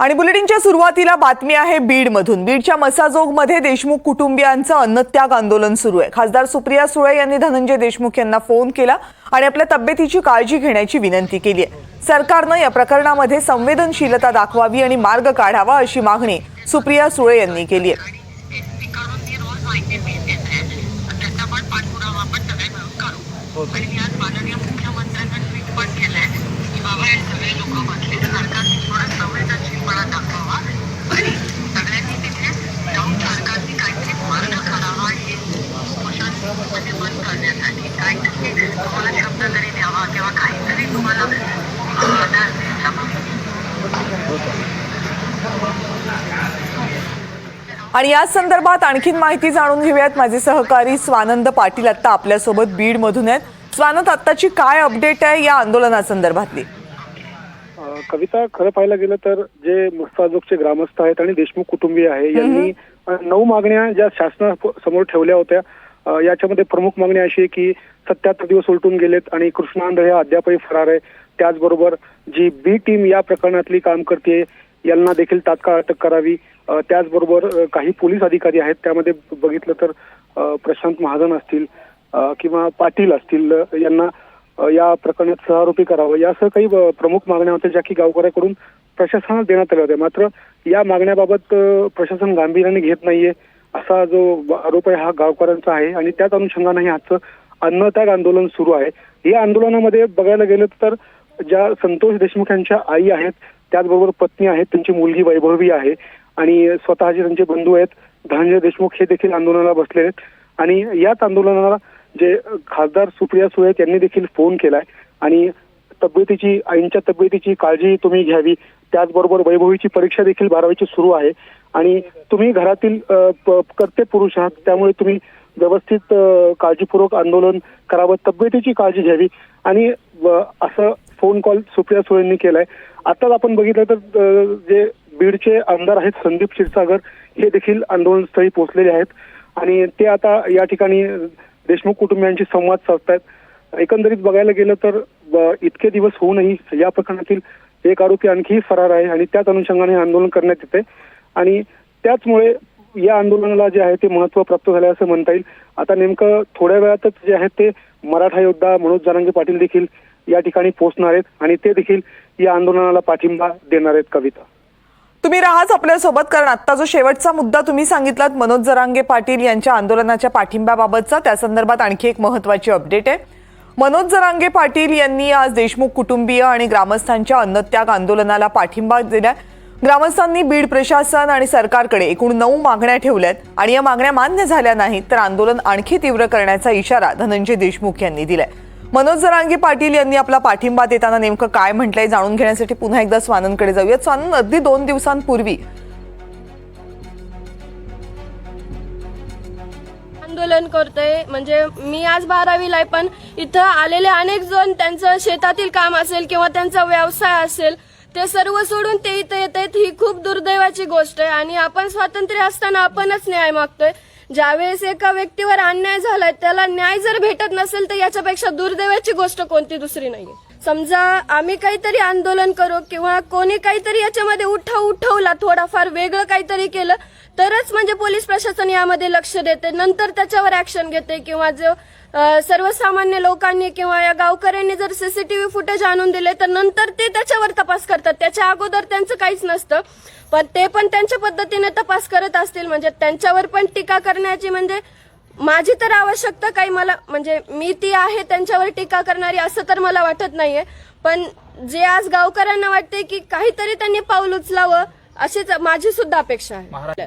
आणि बुलेटिनच्या सुरुवातीला बातमी आहे बीडमधून. बीडच्या मसाजोगमध्ये देशमुख कुटुंबियांचं अन्नत्याग आंदोलन सुरू आहे. खासदार सुप्रिया सुळे यांनी धनंजय देशमुख यांना फोन केला आणि आपल्या तब्येतीची काळजी घेण्याची विनंती केली आहे. सरकारनं या प्रकरणामध्ये संवेदनशीलता दाखवावी आणि मार्ग काढावा अशी मागणी सुप्रिया सुळे यांनी केली आहे. माननीय मुख्यमंत्र्यांना ट्विट पण केलंय. की बाबा हे सगळे लोक बसले सरकारने थोडा संवेदनशीलपणा दाखवावा. आणि सगळ्यांनी तिथे जाऊन सरकारने काहीतरी मार्ग हे बंद करण्यासाठी. काहीतरी तुम्हाला शब्द द्यावा किंवा काहीतरी तुम्हाला आणि याच संदर्भात आणखीन माहिती जाणून घेऊयात. माझे सहकारी स्वानंद पाटील आत्ता आपल्यासोबत बीडमधून आहेत. स्वानंद आत्ताची काय अपडेट आहे या आंदोलनासंदर्भातली? कविता खरं पाहायला गेलं तर जे मस्ताजोगचे ग्रामस्थ आहेत आणि देशमुख कुटुंबीय आहे यांनी नऊ मागण्या ज्या शासनासमोर ठेवल्या होत्या याच्यामध्ये प्रमुख मागणी अशी आहे की सत्याहत्तर दिवस उलटून गेलेत आणि कृष्णांध हे अद्यापही फरार आहे. त्याचबरोबर जी बी टीम या प्रकरणातली काम करते यांना देखील तात्काळ अटक करावी. त्याचबरोबर काही पोलीस अधिकारी आहेत त्यामध्ये बघितलं तर प्रशांत महाजन असतील किंवा पाटील असतील यांना या प्रकरणात सहारोपी करावं. यासह काही प्रमुख मागण्या होत्या ज्या की गावकऱ्याकडून प्रशासनाला देण्यात आल्या होत्या. मात्र या मागण्याबाबत प्रशासन गांभीर्याने घेत नाहीये असा जो आरोप आहे हा गावकऱ्यांचा आहे. आणि त्याच अनुषंगाने हे आजचं अन्नत्याग आंदोलन सुरू आहे. या आंदोलनामध्ये बघायला गेलं तर ज्या संतोष देशमुख यांच्या आई आहेत त्याचबरोबर पत्नी आहेत त्यांची मुलगी वैभवी आहे आणि स्वतःचे त्यांचे बंधू आहेत. धनंजय देशमुख हे देखील आंदोलनाला बसले आहेत. आणि याच आंदोलनाला जे खासदार सुप्रिया सुळे यांनी देखील फोन केलाय. आणि तब्येतीची आईंच्या तब्येतीची काळजी तुम्ही घ्यावी. त्याचबरोबर वैभवीची परीक्षा देखील बारावीची सुरू आहे. आणि तुम्ही घरातील कर्ते पुरुष आहात. त्यामुळे तुम्ही व्यवस्थित काळजीपूर्वक आंदोलन करावं. तब्येतीची काळजी घ्यावी. आणि असं फोन कॉल सुप्रिया सुळेंनी केलाय. आताच आपण बघितलं तर जे बीडचे आमदार आहेत संदीप क्षीरसागर हे देखील आंदोलनस्थळी पोहोचलेले आहेत. आणि ते आता या ठिकाणी देशमुख कुटुंबियांशी संवाद साधतायत. एकंदरीत बघायला गेलं तर ब- इतके दिवस होऊनही या प्रकरणातील एक आरोपी आणखी फरार आहे आणि त्याच अनुषंगाने हे आंदोलन करण्यात येते आणि त्याचमुळे या आंदोलनाला जे आहे ते महत्त्व प्राप्त झाले असं म्हणता येईल. आता नेमकं थोड्या वेळातच जे आहेत ते मराठा योद्धा मनोज जरांगे पाटील देखील या ठिकाणी पोहोचणार आहेत आणि ते देखील या आंदोलनाला पाठिंबा देणार आहेत कविता. तुम्ही राहाच आपल्यासोबत कारण आत्ता जो शेवटचा मुद्दा तुम्ही सांगितलात मनोज जरांगे पाटील यांच्या आंदोलनाच्या पाठिंब्याबाबतचा त्या संदर्भात आणखी एक महत्वाची अपडेट आहे. मनोज जरांगे पाटील यांनी आज देशमुख कुटुंबीय आणि ग्रामस्थांच्या अन्नत्याग आंदोलनाला पाठिंबा दिलाय. ग्रामस्थांनी बीड प्रशासन आणि सरकारकडे एकूण नऊ मागण्या ठेवल्यात आणि या मागण्या मान्य झाल्या नाहीत तर आंदोलन आणखी तीव्र करण्याचा इशारा धनंजय देशमुख यांनी दिलाय. मनोज जरांगे पाटील यांनी आपला पाठिंबा देताना नेमकं काय म्हटलंय जाणून घेण्यासाठी पुन्हा एकदा स्वानंदकडे जाऊयात. स्वानंद अगदी दोन दिवसांपूर्वी. आंदोलन करतोय. म्हणजे मी आज बारावीला आहे पण इथं आलेले अनेक जण त्यांचं शेतातील काम असेल किंवा त्यांचा व्यवसाय असेल ते सर्व सोडून ते इथं येत आहेत ही खूप दुर्दैवाची गोष्ट आहे. आणि आपण स्वातंत्र्य असताना आपणच न्याय मागतोय. ज्यावेळेस एका व्यक्तीवर अन्याय झालाय त्याला न्याय जर भेटत नसेल तर याच्यापेक्षा दुर्दैवाची गोष्ट कोणती दुसरी नाहीये. समजा आम्ही काहीतरी आंदोलन करू किंवा कोणी काहीतरी याच्यामध्ये उठाव उठवला थोडाफार वेगळं काहीतरी केलं तरच म्हणजे पोलीस प्रशासन यामध्ये लक्ष देते. नंतर त्याच्यावर ऍक्शन घेते किंवा जो सर्वसामान्य लोकांनी किंवा या गावकऱ्यांनी जर सीसीटीव्ही फुटेज आणून दिले तर नंतर ते त्याच्यावर तपास करतात. त्याच्या अगोदर त्यांचं काहीच नसतं. पण ते पण त्यांच्या पद्धतीने तपास करत असतील. म्हणजे त्यांच्यावर पण टीका करण्याची म्हणजे माझी तर आवश्यकता काही मला म्हणजे मी ती आहे त्यांच्यावर टीका करणारी असं तर मला वाटत नाहीये. पण जे आज गावकऱ्यांना वाटते की काहीतरी त्यांनी पाऊल उचलावं अशीच माझी सुद्धा अपेक्षा आहे.